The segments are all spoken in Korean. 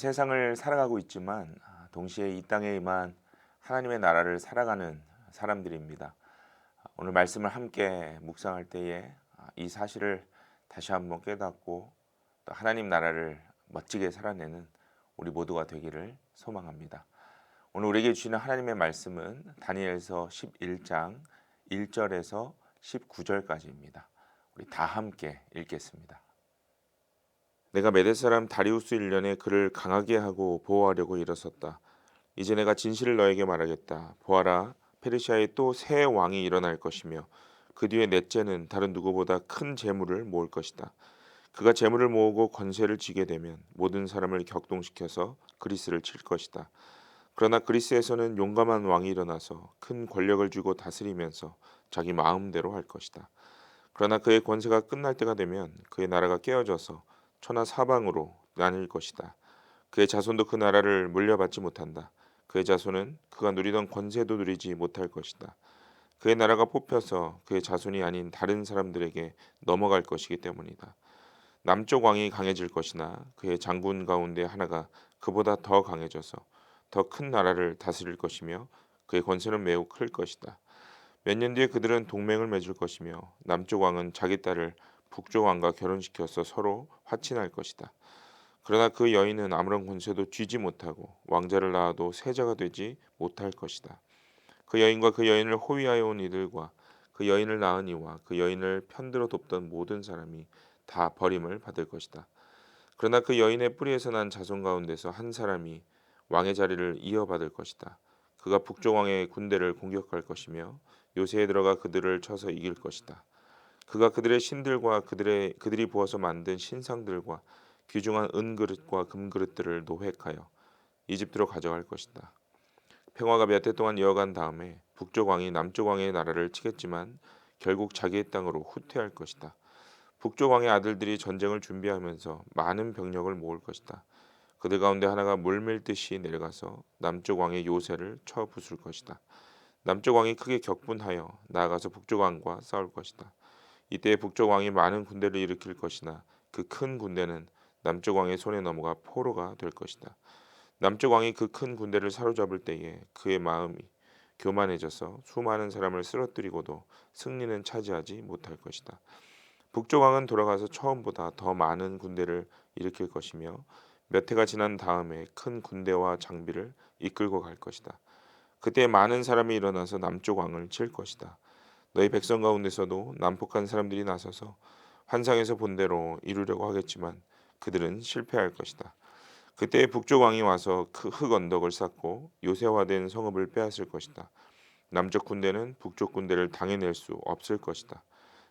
세상을 살아가고 있지만 아, 동시에 이 땅에 임한 하나님의 나라를 살아가는 사람들입니다. 아, 오늘 말씀을 함께 묵상할 때에 아, 이 사실을 다시 한번 깨닫고 또 하나님 나라를 멋지게 살아내는 우리 모두가 되기를 소망합니다. 오늘 우리에게 주시는 하나님의 말씀은 다니엘서 11장 1절에서 19절까지입니다. 우리 다 함께 읽겠습니다. 내가 메대 사람 다리우스 1년에 그를 강하게 하고 보호하려고 일어섰다. 이제 내가 진실을 너에게 말하겠다. 보아라, 페르시아에 또 새 왕이 일어날 것이며 그 뒤에 넷째는 다른 누구보다 큰 재물을 모을 것이다. 그가 재물을 모으고 권세를 쥐게 되면 모든 사람을 격동시켜서 그리스를 칠 것이다. 그러나 그리스에서는 용감한 왕이 일어나서 큰 권력을 쥐고 다스리면서 자기 마음대로 할 것이다. 그러나 그의 권세가 끝날 때가 되면 그의 나라가 깨어져서 천하 사방으로 나뉠 것이다. 그의 자손도 그 나라를 물려받지 못한다. 그의 자손은 그가 누리던 권세도 누리지 못할 것이다. 그의 나라가 뽑혀서 그의 자손이 아닌 다른 사람들에게 넘어갈 것이기 때문이다. 남쪽 왕이 강해질 것이나 그의 장군 가운데 하나가 그보다 더 강해져서 더 큰 나라를 다스릴 것이며 그의 권세는 매우 클 것이다. 몇 년 뒤에 그들은 동맹을 맺을 것이며 남쪽 왕은 자기 딸을 북쪽 왕과 결혼시켜서 서로 화친할 것이다. 그러나 그 여인은 아무런 권세도 쥐지 못하고 왕자를 낳아도 세자가 되지 못할 것이다. 그 여인과 그 여인을 호위하여 온 이들과 그 여인을 낳은 이와 그 여인을 편들어 돕던 모든 사람이 다 버림을 받을 것이다. 그러나 그 여인의 뿌리에서 난 자손 가운데서 한 사람이 왕의 자리를 이어받을 것이다. 그가 북쪽 왕의 군대를 공격할 것이며 요새에 들어가 그들을 쳐서 이길 것이다. 그가 그들의 신들과 그들의 그들이 부어서 만든 신상들과 귀중한 은그릇과 금그릇들을 노획하여 이집트로 가져갈 것이다. 평화가 몇 해 동안 이어간 다음에 북쪽 왕이 남쪽 왕의 나라를 치겠지만 결국 자기의 땅으로 후퇴할 것이다. 북쪽 왕의 아들들이 전쟁을 준비하면서 많은 병력을 모을 것이다. 그들 가운데 하나가 물밀듯이 내려가서 남쪽 왕의 요새를 쳐 부술 것이다. 남쪽 왕이 크게 격분하여 나아가서 북쪽 왕과 싸울 것이다. 이때 북쪽 왕이 많은 군대를 일으킬 것이나 그 큰 군대는 남쪽 왕의 손에 넘어가 포로가 될 것이다. 남쪽 왕이 그 큰 군대를 사로잡을 때에 그의 마음이 교만해져서 수많은 사람을 쓰러뜨리고도 승리는 차지하지 못할 것이다. 북쪽 왕은 돌아가서 처음보다 더 많은 군대를 일으킬 것이며 몇 해가 지난 다음에 큰 군대와 장비를 이끌고 갈 것이다. 그때 많은 사람이 일어나서 남쪽 왕을 칠 것이다. 너희 백성 가운데서도 난폭한 사람들이 나서서 환상에서 본 대로 이루려고 하겠지만 그들은 실패할 것이다. 그때 북쪽 왕이 와서 그흙 언덕을 쌓고 요새화된 성읍을 빼앗을 것이다. 남쪽 군대는 북쪽 군대를 당해낼 수 없을 것이다.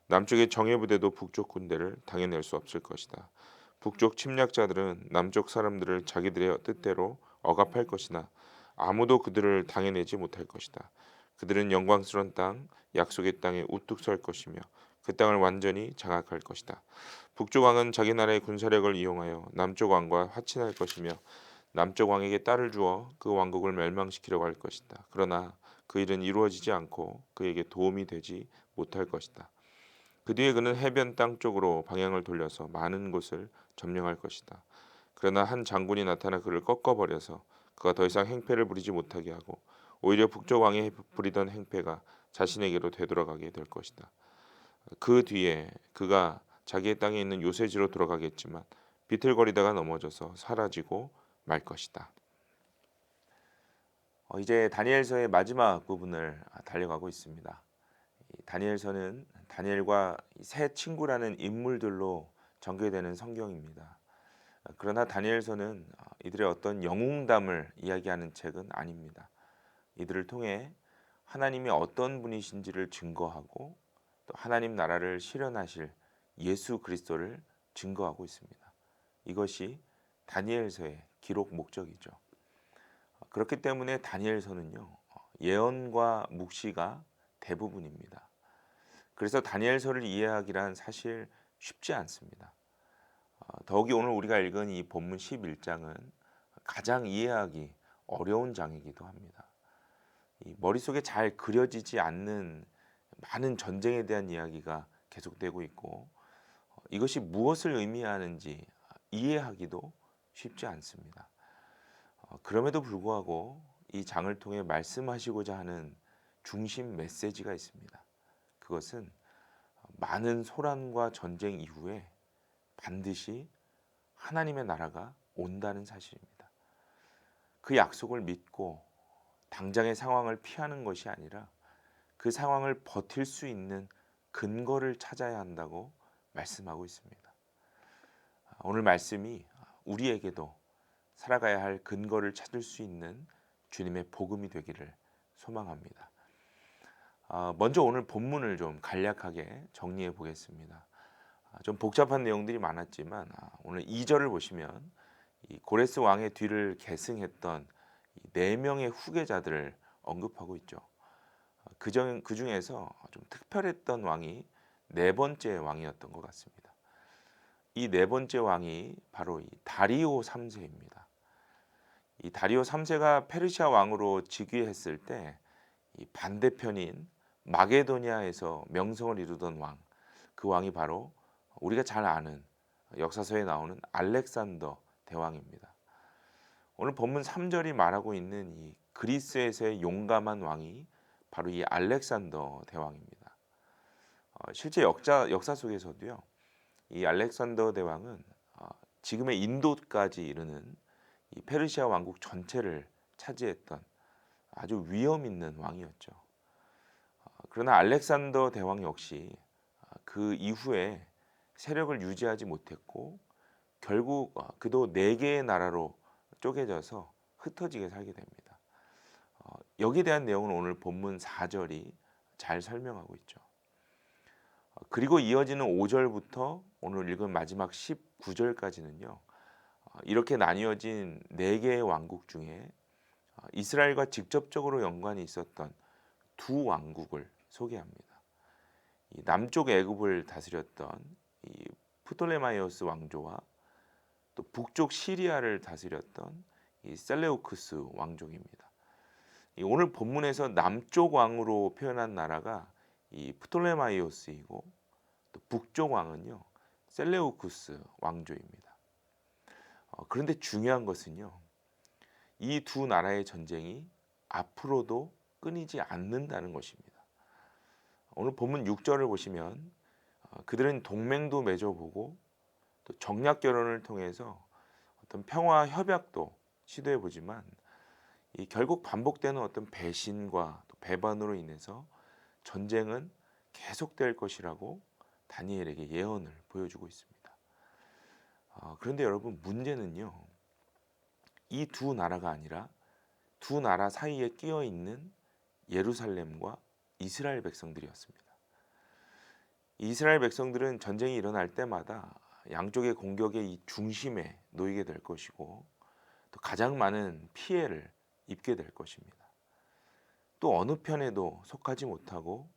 남쪽의 정예 부대도 북쪽 군대를 당해낼 수 없을 것이다. 북쪽 침략자들은 남쪽 사람들을 자기들의 뜻대로 억압할 것이나 아무도 그들을 당해내지 못할 것이다. 그들은 영광스러운 땅, 약속의 땅에 우뚝 설 것이며 그 땅을 완전히 장악할 것이다. 북쪽 왕은 자기 나라의 군사력을 이용하여 남쪽 왕과 화친할 것이며 남쪽 왕에게 딸을 주어 그 왕국을 멸망시키려고 할 것이다. 그러나 그 일은 이루어지지 않고 그에게 도움이 되지 못할 것이다. 그 뒤에 그는 해변 땅 쪽으로 방향을 돌려서 많은 곳을 점령할 것이다. 그러나 한 장군이 나타나 그를 꺾어버려서 그가 더 이상 행패를 부리지 못하게 하고 오히려 북쪽 왕이 부리던 행패가 자신에게로 되돌아가게 될 것이다. 그 뒤에 그가 자기의 땅에 있는 요새지로 돌아가겠지만 비틀거리다가 넘어져서 사라지고 말 것이다. 어, 이제 다니엘서의 마지막 부분을 달려가고 있습니다. 다니엘서는 다니엘과 새 친구라는 인물들로 전개되는 성경입니다. 그러나 다니엘서는 이들의 어떤 영웅담을 이야기하는 책은 아닙니다. 이들을 통해 하나님이 어떤 분이신지를 증거하고 또 하나님 나라를 실현하실 예수 그리스도를 증거하고 있습니다. 이것이 다니엘서의 기록 목적이죠. 그렇기 때문에 다니엘서는요 예언과 묵시가 대부분입니다. 그래서 다니엘서를 이해하기란 사실 쉽지 않습니다. 더욱이 오늘 우리가 읽은 이 본문 11장은 가장 이해하기 어려운 장이기도 합니다. 머릿속에 잘 그려지지 않는 많은 전쟁에 대한 이야기가 계속되고 있고 이것이 무엇을 의미하는지 이해하기도 쉽지 않습니다. 어, 그럼에도 불구하고 이 장을 통해 말씀하시고자 하는 중심 메시지가 있습니다. 그것은 많은 소란과 전쟁 이후에 반드시 하나님의 나라가 온다는 사실입니다. 그 약속을 믿고 당장의 상황을 피하는 것이 아니라 그 상황을 버틸 수 있는 근거를 찾아야 한다고 말씀하고 있습니다. 오늘 말씀이 우리에게도 살아가야 할 근거를 찾을 수 있는 주님의 복음이 되기를 소망합니다. 아, 먼저 오늘 본문을 좀 간략하게 정리해 보겠습니다. 아, 좀 복잡한 내용들이 많았지만 아, 오늘 2절을 보시면 이 고레스 왕의 뒤를 계승했던 네 명의 후계자들을 언급하고 있죠. 그중 그 중에서 좀 특별했던 왕이 네 번째 왕이었던 것 같습니다. 이 네 번째 왕이 바로 이 다리오 3세입니다. 이 다리오 3세가 페르시아 왕으로 즉위했을 때이 반대편인 마게도니아에서 명성을 이루던 왕, 그 왕이 바로 우리가 잘 아는 역사서에 나오는 알렉산더 대왕입니다. 오늘 본문 3절이 말하고 있는 이 그리스에서의 용감한 왕이 바로 이 알렉산더 대왕입니다. 어, 실제 역사 역사 속에서도요, 이 알렉산더 대왕은 어, 지금의 인도까지 이르는 이 페르시아 왕국 전체를 차지했던 아주 위험 있는 왕이었죠. 어, 그러나 알렉산더 대왕 역시 어, 그 이후에 세력을 유지하지 못했고 결국 어, 그도 네 개의 나라로 쪼개져서 흩어지게 살게 됩니다. 어, 여기에 대한 내용은 오늘 본문 4절이 잘 설명하고 있죠. 어, 그리고 이어지는 5절부터 오늘 읽은 마지막 19절까지는요. 어, 이렇게 나뉘어진 네 개의 왕국 중에 어, 이스라엘과 직접적으로 연관이 있었던 두 왕국을 소개합니다. 이 남쪽 애굽을 다스렸던 이 프톨레마이오스 왕조와 또 북쪽 시리아를 다스렸던 이 셀레우크스 왕족입니다. 이 오늘 본문에서 남쪽 왕으로 표현한 나라가 이 프톨레마이오스이고 또 북쪽 왕은요 셀레우쿠스 왕조입니다. 어, 그런데 중요한 것은요 이 두 나라의 전쟁이 앞으로도 끊이지 않는다는 것입니다. 오늘 본문 6절을 보시면 어, 그들은 동맹도 맺어보고 또 정략 결혼을 통해서 어떤 평화 협약도 시도해 보지만 이 결국 반복되는 어떤 배신과 또 배반으로 인해서 전쟁은 계속될 것이라고 다니엘에게 예언을 보여주고 있습니다. 어, 그런데 여러분 문제는요. 이 두 나라가 아니라 두 나라 사이에 끼어 있는 예루살렘과 이스라엘 백성들이었습니다. 이스라엘 백성들은 전쟁이 일어날 때마다 양쪽의 공격의 이 중심에 놓이게 될 것이고 또 가장 많은 피해를 입게 될 것입니다. 또 어느 편에도 속하지 못하고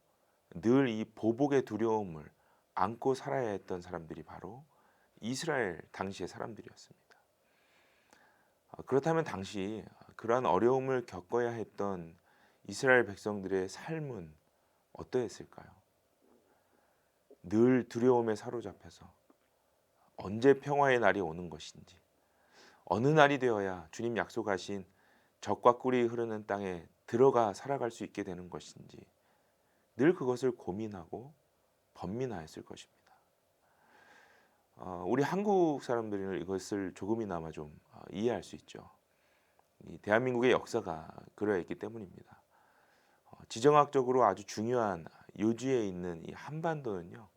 늘 이 보복의 두려움을 안고 살아야 했던 사람들이 바로 이스라엘 당시의 사람들이었습니다. 아, 그렇다면 당시 그러한 어려움을 겪어야 했던 이스라엘 백성들의 삶은 어떠했을까요? 늘 두려움에 사로잡혀서 언제 평화의 날이 오는 것인지 어느 날이 되어야 주님 약속하신 적과 꿀이 흐르는 땅에 들어가 살아갈 수 있게 되는 것인지 늘 그것을 고민하고 번민하였을 것입니다. 어, 우리 한국 사람들은 이것을 조금이나마 좀 어, 이해할 수 있죠. 이 대한민국의 역사가 그러했기 때문입니다. 어, 지정학적으로 아주 중요한 요지에 있는 이 한반도는요.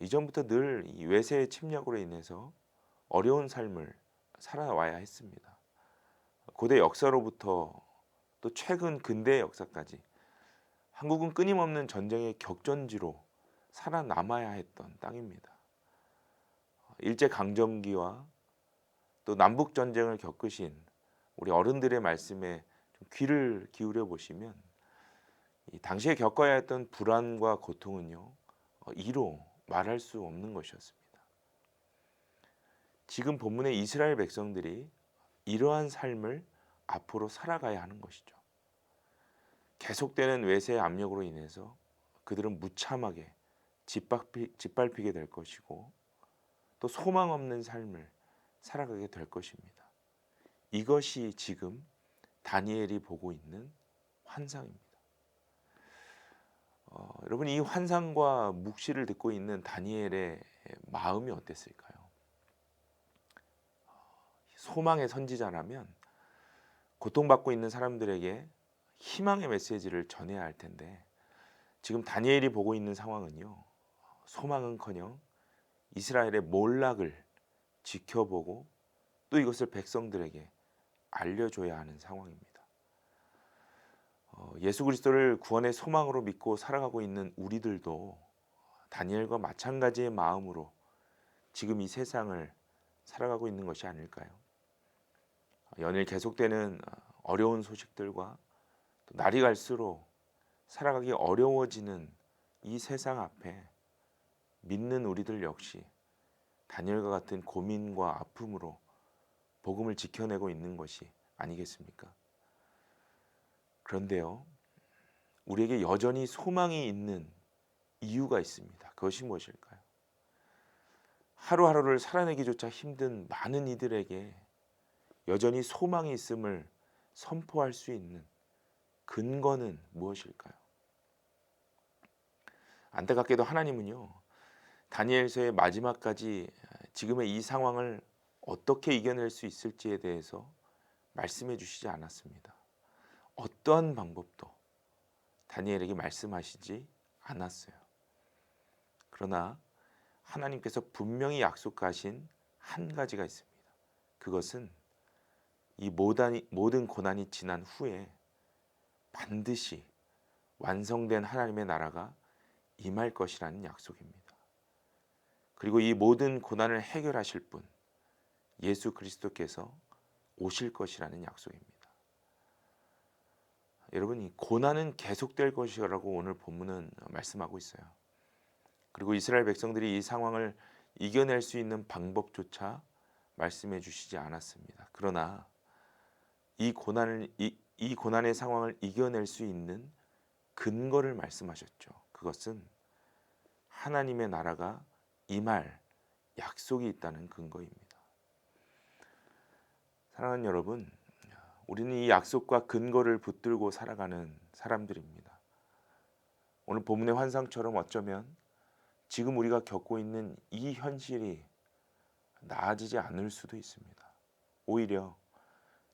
어, 이전부터 늘이 외세의 침략으로 인해서 어려운 삶을 살아와야 했습니다. 고대 역사로부터 또 최근 근대 역사까지 한국은 끊임없는 전쟁의 격전지로 살아남아야 했던 땅입니다. 일제 강점기와 또 남북 전쟁을 겪으신 우리 어른들의 말씀에 좀 귀를 기울여 보시면 이 당시에 겪어야 했던 불안과 고통은요 어, 이로 말할 수 없는 것이었습니다. 지금 본문의 이스라엘 백성들이 이러한 삶을 앞으로 살아가야 하는 것이죠. 계속되는 외세의 압력으로 인해서 그들은 무참하게 짓밟히, 짓밟히게 될 것이고 또 소망 없는 삶을 살아가게 될 것입니다. 이것이 지금 다니엘이 보고 있는 환상입니다. 어, 여러분 이 환상과 묵시를 듣고 있는 다니엘의 마음이 어땠을까요? 소망의 선지자라면 고통받고 있는 사람들에게 희망의 메시지를 전해야 할 텐데 지금 다니엘이 보고 있는 상황은요. 소망은커녕 이스라엘의 몰락을 지켜보고 또 이것을 백성들에게 알려줘야 하는 상황입니다. 어, 예수 그리스도를 구원의 소망으로 믿고 살아가고 있는 우리들도 다니엘과 마찬가지의 마음으로 지금 이 세상을 살아가고 있는 것이 아닐까요? 연일 계속되는 어려운 소식들과 또 날이 갈수록 살아가기 어려워지는 이 세상 앞에 믿는 우리들 역시 다니엘과 같은 고민과 아픔으로 복음을 지켜내고 있는 것이 아니겠습니까? 그런데요, 우리에게 여전히 소망이 있는 이유가 있습니다. 그것이 무엇일까요? 하루하루를 살아내기조차 힘든 많은 이들에게 여전히 소망이 있음을 선포할 수 있는 근거는 무엇일까요? 안타깝게도 하나님은요, 다니엘서의 마지막까지 지금의 이 상황을 어떻게 이겨낼 수 있을지에 대해서 말씀해 주시지 않았습니다. 어떠한 방법도 다니엘에게 말씀하시지 않았어요. 그러나 하나님께서 분명히 약속하신 한 가지가 있습니다. 그것은 이 모든 고난이 지난 후에 반드시 완성된 하나님의 나라가 임할 것이라는 약속입니다. 그리고 이 모든 고난을 해결하실 분, 예수 그리스도께서 오실 것이라는 약속입니다. 여러분, 이 고난은 계속될 것이라고 오늘 본문은 말씀하고 있어요. 그리고 이스라엘 백성들이 이 상황을 이겨낼 수 있는 방법조차 말씀해 주시지 않았습니다. 그러나 이 고난을 이, 이 고난의 상황을 이겨낼 수 있는 근거를 말씀하셨죠. 그것은 하나님의 나라가 임할 약속이 있다는 근거입니다. 사랑하는 여러분, 우리는 이 약속과 근거를 붙들고 살아가는 사람들입니다. 오늘 본문의 환상처럼 어쩌면 지금 우리가 겪고 있는 이 현실이 나아지지 않을 수도 있습니다. 오히려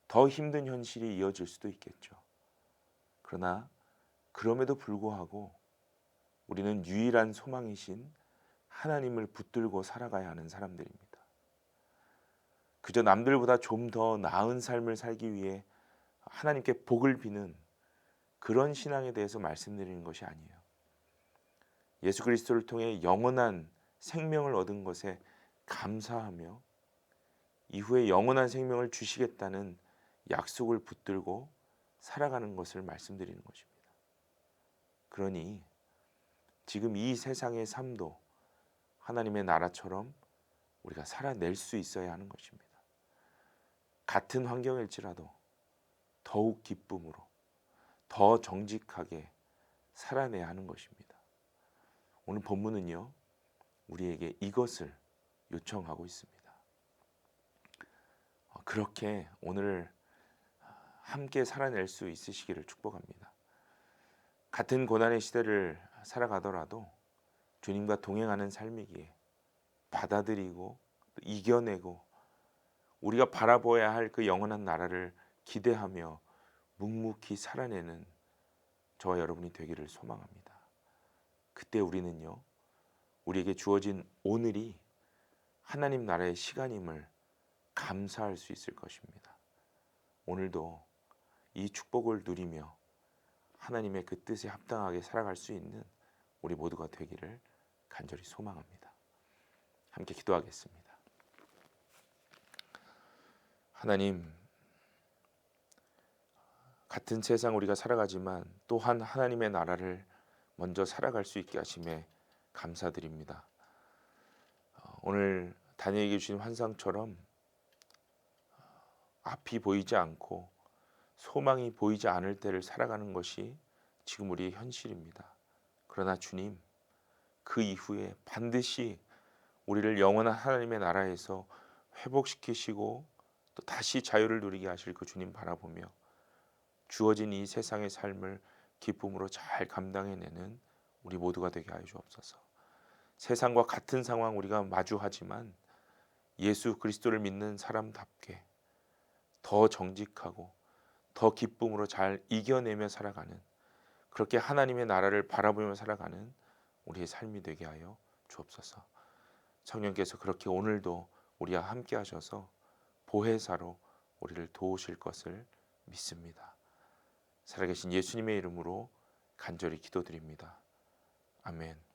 더 힘든 현실이 이어질 수도 있겠죠. 그러나 그럼에도 불구하고 우리는 유일한 소망이신 하나님을 붙들고 살아가야 하는 사람들입니다. 그저 남들보다 좀 더 나은 삶을 살기 위해 하나님께 복을 비는 그런 신앙에 대해서 말씀드리는 것이 아니에요. 예수 그리스도를 통해 영원한 생명을 얻은 것에 감사하며 이후에 영원한 생명을 주시겠다는 약속을 붙들고 살아가는 것을 말씀드리는 것입니다. 그러니 지금 이 세상의 삶도 하나님의 나라처럼 우리가 살아낼 수 있어야 하는 것입니다. 같은 환경일지라도 더욱 기쁨으로 더 정직하게 살아내야 하는 것입니다. 오늘 본문은요, 우리에게 이것을 요청하고 있습니다. 어, 그렇게 오늘 함께 살아낼 수 있으시기를 축복합니다. 같은 고난의 시대를 살아가더라도 주님과 동행하는 삶이기에 받아들이고 이겨내고 우리가 바라보아야 할 그 영원한 나라를 기대하며 묵묵히 살아내는 저와 여러분이 되기를 소망합니다. 그때 우리는요, 우리에게 주어진 오늘이 하나님 나라의 시간임을 감사할 수 있을 것입니다. 오늘도 이 축복을 누리며 하나님의 그 뜻에 합당하게 살아갈 수 있는 우리 모두가 되기를 간절히 소망합니다. 함께 기도하겠습니다. 하나님, 같은 세상 우리가 살아가지만 또한 하나님의 나라를 먼저 살아갈 수 있게 하심에 감사드립니다. 어, 오늘 다니엘에게 주신 환상처럼 어, 앞이 보이지 않고 소망이 보이지 않을 때를 살아가는 것이 지금 우리의 현실입니다. 그러나 주님, 그 이후에 반드시 우리를 영원한 하나님의 나라에서 회복시키시고 또 다시 자유를 누리게 하실 그 주님 바라보며 주어진 이 세상의 삶을 기쁨으로 잘 감당해내는 우리 모두가 되게 하여 주옵소서. 세상과 같은 상황 우리가 마주하지만 예수 그리스도를 믿는 사람답게 더 정직하고 더 기쁨으로 잘 이겨내며 살아가는 그렇게 하나님의 나라를 바라보며 살아가는 우리의 삶이 되게 하여 주옵소서. 성령께서 그렇게 오늘도 우리와 함께 하셔서 보혜사로 우리를 도우실 것을 믿습니다. 살아계신 예수님의 이름으로 간절히 기도드립니다. 아멘.